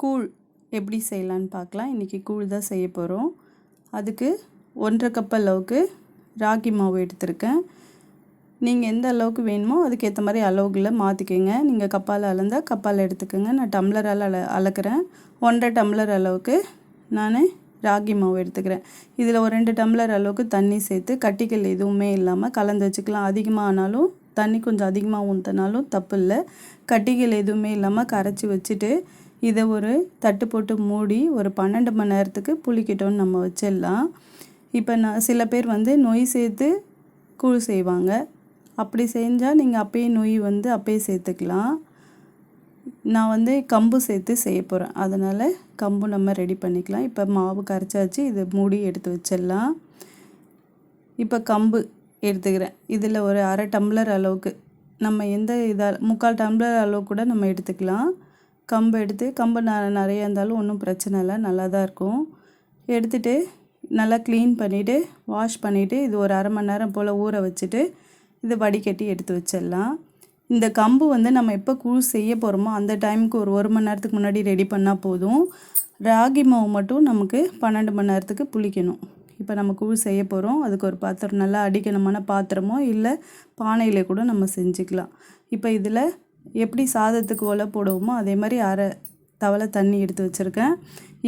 கூழ் எப்படி செய்யலான்னு பார்க்கலாம். இன்றைக்கி கூழ் தான் செய்ய போகிறோம் அதுக்கு ஒன்றரை கப் அளவுக்கு ராகி மாவு எடுத்திருக்கேன். நீங்கள் எந்த அளவுக்கு வேணுமோ அதுக்கேற்ற மாதிரி அளவுகளை மாற்றிக்கோங்க நீங்கள் கப்பால் அளந்தால் கப்பால் எடுத்துக்கோங்க. நான் டம்ளரால் அள அளக்குறேன். ஒன்றரை டம்ளர் அளவுக்கு நான் ராகி மாவு எடுத்துக்கிறேன். இதில் ஒரு ரெண்டு டம்ளர் அளவுக்கு தண்ணி சேர்த்து கட்டிகள் எதுவுமே இல்லாமல் கலந்து வச்சுக்கலாம். அதிகமாக ஆனாலும் தண்ணி கொஞ்சம் அதிகமாக ஊற்றினாலும் தப்பு இல்லை. கட்டிகள் எதுவுமே இல்லாமல் கரைச்சி வச்சுட்டு இதை ஒரு தட்டு போட்டு மூடி ஒரு பன்னெண்டு மணி நேரத்துக்கு புளிக்கட்டோன்னு நம்ம வச்சிடலாம். இப்போ நான் சில பேர் வந்து நொய் சேர்த்து கூழ் செய்வாங்க. அப்படி செஞ்சால் நீங்கள் அப்பயே நொய் வந்து அப்பயே சேர்த்துக்கலாம். நான் வந்து கம்பு சேர்த்து செய்ய போகிறேன் அதனால் கம்பு நம்ம ரெடி பண்ணிக்கலாம். இப்போ மாவு கரைச்சாச்சு இது மூடி எடுத்து வச்சிடலாம். இப்போ கம்பு எடுத்துக்கிறேன். இதில் ஒரு அரை டம்ளர் அளவுக்கு நம்ம எந்த இதாக முக்கால் டம்ளர் அளவு கூட நம்ம எடுத்துக்கலாம். கம்பு எடுத்து கம்பு ந நிறைய இருந்தாலும் ஒன்றும் பிரச்சனை இல்லை. நல்லா தான் இருக்கும். எடுத்துகிட்டு நல்லா க்ளீன் பண்ணிவிட்டு வாஷ் பண்ணிவிட்டு இது ஒரு அரை மணி நேரம் போல் ஊற வச்சுட்டு இதை வடிகட்டி எடுத்து வச்சிடலாம். இந்த கம்பு வந்து நம்ம எப்போ கூழ் செய்ய போகிறோமோ அந்த டைமுக்கு ஒரு ஒரு மணி நேரத்துக்கு முன்னாடி ரெடி பண்ணால் போதும். ராகி மாவு மட்டும் நமக்கு பன்னெண்டு மணி நேரத்துக்கு புளிக்கணும். இப்போ நம்ம கூழ் செய்ய போகிறோம் அதுக்கு ஒரு பாத்திரம் நல்லா அடிக்கணுமான பாத்திரமோ இல்லை பானையில் கூட நம்ம செஞ்சுக்கலாம். இப்போ இதில் எப்படி சாதத்துக்கு ஒலை போடுவோமோ அதே மாதிரி அரை தவளை தண்ணி எடுத்து வச்சுருக்கேன்.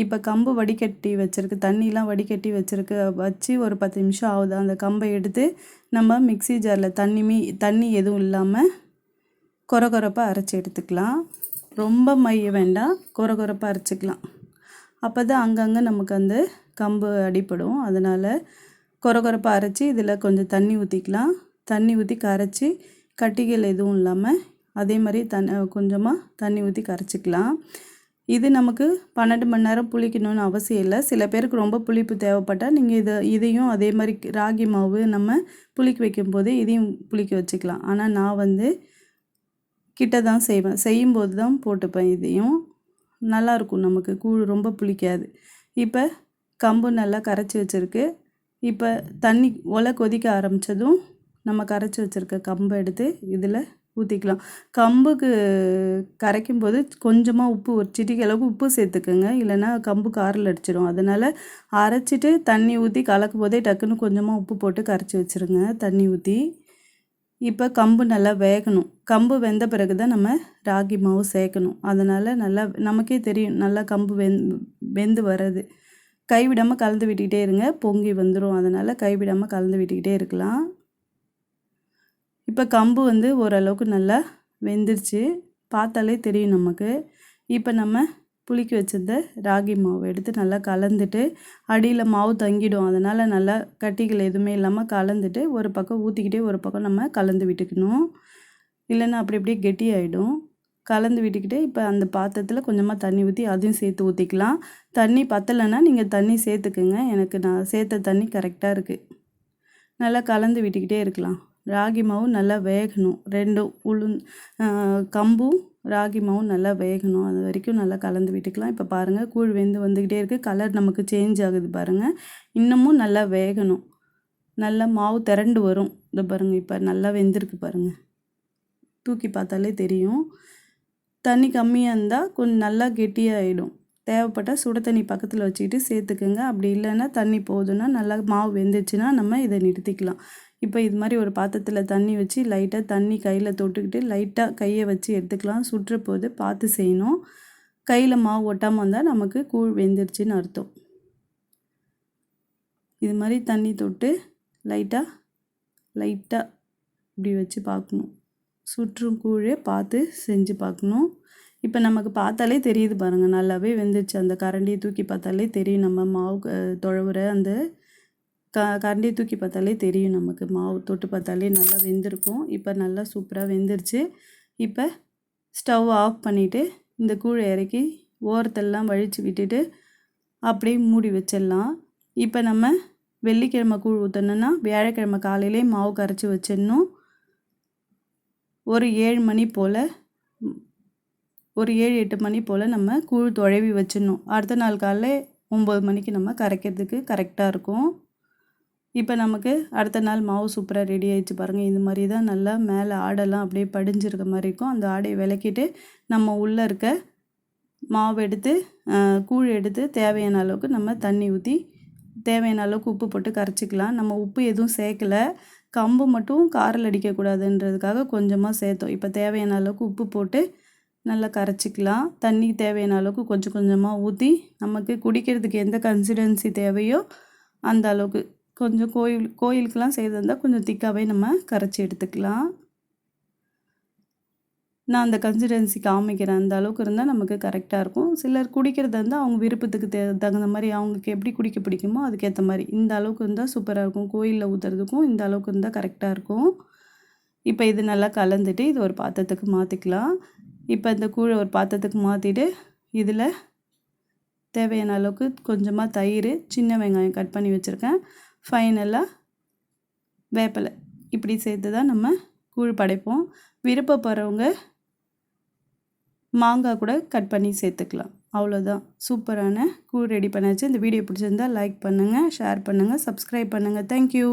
இப்போ கம்பு வடிகட்டி வச்சுருக்கு தண்ணிலாம் வடிகட்டி வச்சுருக்கு. வச்சு ஒரு பத்து நிமிஷம் ஆகுது. அந்த கம்பை எடுத்து நம்ம மிக்சி ஜாரில் தண்ணி மீ தண்ணி எதுவும் இல்லாமல் கொர கொரப்பாக அரைச்சி எடுத்துக்கலாம். ரொம்ப மைய வேண்டாம் கொர கொரப்பாக அரைச்சிக்கலாம். அப்போ தான் அங்கங்கே நமக்கு அந்த கம்பு அடிப்படும் அதனால் கொர கொரப்பாக அரைச்சி இதில் கொஞ்சம் தண்ணி ஊற்றிக்கலாம் தண்ணி ஊற்றி கரைச்சி கட்டிகள் எதுவும் இல்லாமல் அதே மாதிரி தன் கொஞ்சமாக தண்ணி ஊற்றி கரைச்சிக்கலாம். இது நமக்கு பன்னெண்டு மணி நேரம் புளிக்கணும்னு அவசியம் இல்லை. சில பேருக்கு ரொம்ப புளிப்பு தேவைப்பட்டால் நீங்கள் இதை இதையும் அதே மாதிரி ராகி மாவு நம்ம புளிக்க வைக்கும்போது இதையும் புளிக்க வச்சுக்கலாம். ஆனால் நான் வந்து கிட்ட தான் செய்வேன் செய்யும்போது தான் போட்டுப்பேன் இதையும். நல்லாயிருக்கும் நமக்கு கூழ் ரொம்ப புளிக்காது. இப்போ கம்பு நல்லா கரைச்சி வச்சுருக்கு. இப்போ தண்ணி ஒலை கொதிக்க ஆரம்பித்ததும் நம்ம கரைச்சி வச்சுருக்க கம்பை எடுத்து இதில் ஊற்றிக்கலாம் கம்புக்கு கரைக்கும் போது கொஞ்சமாக உப்பு ஒரு சிட்டிக்கு அளவுக்கு உப்பு சேர்த்துக்குங்க. இல்லைன்னா கம்பு காரில் அடிச்சிடும் அதனால் அரைச்சிட்டு தண்ணி ஊற்றி கலக்கும் போதே டக்குன்னு கொஞ்சமாக உப்பு போட்டு கரைச்சி வச்சுருங்க தண்ணி ஊற்றி இப்போ கம்பு நல்லா வேகணும். கம்பு வெந்த பிறகு தான் நம்ம ராகி மாவு சேர்க்கணும். அதனால் நல்லா நமக்கே தெரியும் நல்லா கம்பு வெந் வெந்து வர்றது. கைவிடாமல் கலந்து விட்டுக்கிட்டே இருங்க. பொங்கி வந்துடும் அதனால் கைவிடாமல் கலந்து விட்டுக்கிட்டே இருக்கலாம். இப்போ கம்பு வந்து ஓரளவுக்கு நல்லா வெந்துருச்சு. பார்த்தாலே தெரியும் நமக்கு. இப்போ நம்ம புளிக்க வச்சிருந்த ராகி மாவு எடுத்து நல்லா கலந்துட்டு அடியில் மாவு தங்கிடும். அதனால் நல்லா கட்டிகள் எதுவுமே இல்லாமல் கலந்துட்டு ஒரு பக்கம் ஊற்றிக்கிட்டே ஒரு பக்கம் நம்ம கலந்து விட்டுக்கணும். இல்லைன்னா அப்படி அப்படியே கெட்டி ஆகிடும் கலந்து விட்டுக்கிட்டு இப்போ அந்த பாத்திரத்தில் கொஞ்சமாக தண்ணி ஊற்றி அதையும் சேர்த்து ஊற்றிக்கலாம் தண்ணி பத்தலைன்னா நீங்கள் தண்ணி சேர்த்துக்குங்க. எனக்கு நான் சேர்த்த தண்ணி கரெக்டாக இருக்குது நல்லா கலந்து விட்டுக்கிட்டே இருக்கலாம். ராகி மாவு நல்லா வேகணும். ரெண்டும் உளு கம்பும் ராகி மாவும் நல்லா வேகணும். அது வரைக்கும் நல்லா கலந்து விட்டுக்கலாம். இப்போ பாருங்கள் கூழ் வெந்து வந்துக்கிட்டே இருக்குது கலர் நமக்கு சேஞ்ச் ஆகுது பாருங்கள் இன்னமும் நல்லா வேகணும். நல்லா மாவு திரண்டு வரும். இந்த பாருங்கள் இப்போ நல்லா வெந்திருக்கு பாருங்கள் தூக்கி பார்த்தாலே தெரியும். தண்ணி கம்மியாக இருந்தால் கொஞ்சம் நல்லா கெட்டியாகிடும் தேவைப்பட்டால் சுட தண்ணி பக்கத்தில் வச்சுக்கிட்டு சேர்த்துக்குங்க. அப்படி இல்லைன்னா தண்ணி போதுன்னா நல்லா மாவு வெந்துச்சுன்னா நம்ம இதை நிறுத்திக்கலாம். இப்போ இது மாதிரி ஒரு பாத்திரத்தில் தண்ணி வச்சு லைட்டாக தண்ணி கையில் தொட்டுக்கிட்டு லைட்டாக கையை வச்சு எடுத்துக்கலாம். சுற்றுற போது பார்த்து செய்யணும். கையில் மாவு ஒட்டாமல் வந்தால் நமக்கு கூழ் வெந்துருச்சுன்னு அர்த்தம். இது மாதிரி தண்ணி தொட்டு லைட்டாக லைட்டாக இப்படி வச்சு பார்க்கணும். சுற்றும் கூழே பார்த்து செஞ்சு பார்க்கணும். இப்போ நமக்கு பார்த்தாலே தெரியுது பாருங்கள் நல்லாவே வெந்துருச்சு அந்த கரண்டியை தூக்கி பார்த்தாலே தெரியும் நம்ம மாவு தொழவுற அந்த க கரண்டியை தூக்கி பார்த்தாலே தெரியும் நமக்கு. மாவு தொட்டு பார்த்தாலே நல்லா வெந்திருக்கும். இப்போ நல்லா சூப்பராக வெந்துருச்சு. இப்போ ஸ்டவ் ஆஃப் பண்ணிவிட்டு இந்த கூழை இறக்கி ஓரத்தெல்லாம் வழித்து விட்டுட்டு அப்படியே மூடி வச்சிடலாம். இப்போ நம்ம வெள்ளிக்கிழமை கூழ் ஊற்றணுன்னா வியாழக்கிழமை காலையிலே மாவு கரைச்சி வச்சிடணும். ஒரு ஏழு மணி போல் ஒரு ஏழு எட்டு மணி போல் நம்ம கூழ் துழவி வச்சிடணும். அடுத்த நாள் காலைல ஒம்பது மணிக்கு நம்ம கரைக்கிறதுக்கு கரெக்டாக இருக்கும். இப்போ நமக்கு அடுத்த நாள் மாவு சூப்பராக ரெடி ஆயிடுச்சு பாருங்கள் இந்த மாதிரி தான் நல்லா மேலே ஆடெல்லாம் அப்படியே படிஞ்சிருக்க மாதிரி இருக்கும். அந்த ஆடையை விளக்கிட்டு நம்ம உள்ளே இருக்க மாவு எடுத்து கூழ் எடுத்து தேவையான அளவுக்கு நம்ம தண்ணி ஊற்றி தேவையான அளவுக்கு உப்பு போட்டு கரைச்சிக்கலாம். நம்ம உப்பு எதுவும் சேர்க்கல. கம்பு மட்டும் காரில் அடிக்கக்கூடாதுன்றதுக்காக கொஞ்சமாக சேர்த்தோம். இப்போ தேவையான அளவுக்கு உப்பு போட்டு நல்லா கரைச்சிக்கலாம். தண்ணி தேவையான அளவுக்கு கொஞ்சம் கொஞ்சமாக ஊற்றி நமக்கு குடிக்கிறதுக்கு எந்த கன்சிடென்சி தேவையோ அந்த அளவுக்கு கொஞ்சம் கோயில் கோயிலுக்கெலாம் செய்கிறதா இருந்தால் கொஞ்சம் திக்காகவே நம்ம கரைச்சி எடுத்துக்கலாம். நான் அந்த கன்சிடென்சி காமிக்கிறேன் அந்த அளவுக்கு இருந்தால் நமக்கு கரெக்டாக இருக்கும். சிலர் குடிக்கிறது இருந்தால் அவங்க விருப்பத்துக்கு தே தகுந்த மாதிரி அவங்களுக்கு எப்படி குடிக்க பிடிக்குமோ அதுக்கேற்ற மாதிரி இந்த அளவுக்கு இருந்தால் சூப்பராக இருக்கும். கோயிலில் ஊற்றுறதுக்கும் இந்த அளவுக்கு இருந்தால் கரெக்டாக இருக்கும். இப்போ இது நல்லா கலந்துட்டு இது ஒரு பாத்திரத்துக்கு மாற்றிக்கலாம் இப்போ இந்த கூழை ஒரு பாத்திரத்துக்கு மாற்றிட்டு இதில் தேவையான அளவுக்கு கொஞ்சமாக தயிர் சின்ன வெங்காயம் கட் பண்ணி வச்சுருக்கேன். ஃபைனலாக வேப்பலை. இப்படி சேர்த்து தான் நம்ம கூழ் படைப்போம். விருப்பப்படுறவங்க மாங்காய் கூட கட் பண்ணி சேர்த்துக்கலாம். அவ்வளோதான். சூப்பரான கூழ் ரெடி பண்ணாச்சு. இந்த வீடியோ பிடிச்சிருந்தா லைக் பண்ணுங்கள் ஷேர் பண்ணுங்கள் சப்ஸ்கிரைப் பண்ணுங்கள் தேங்க்யூ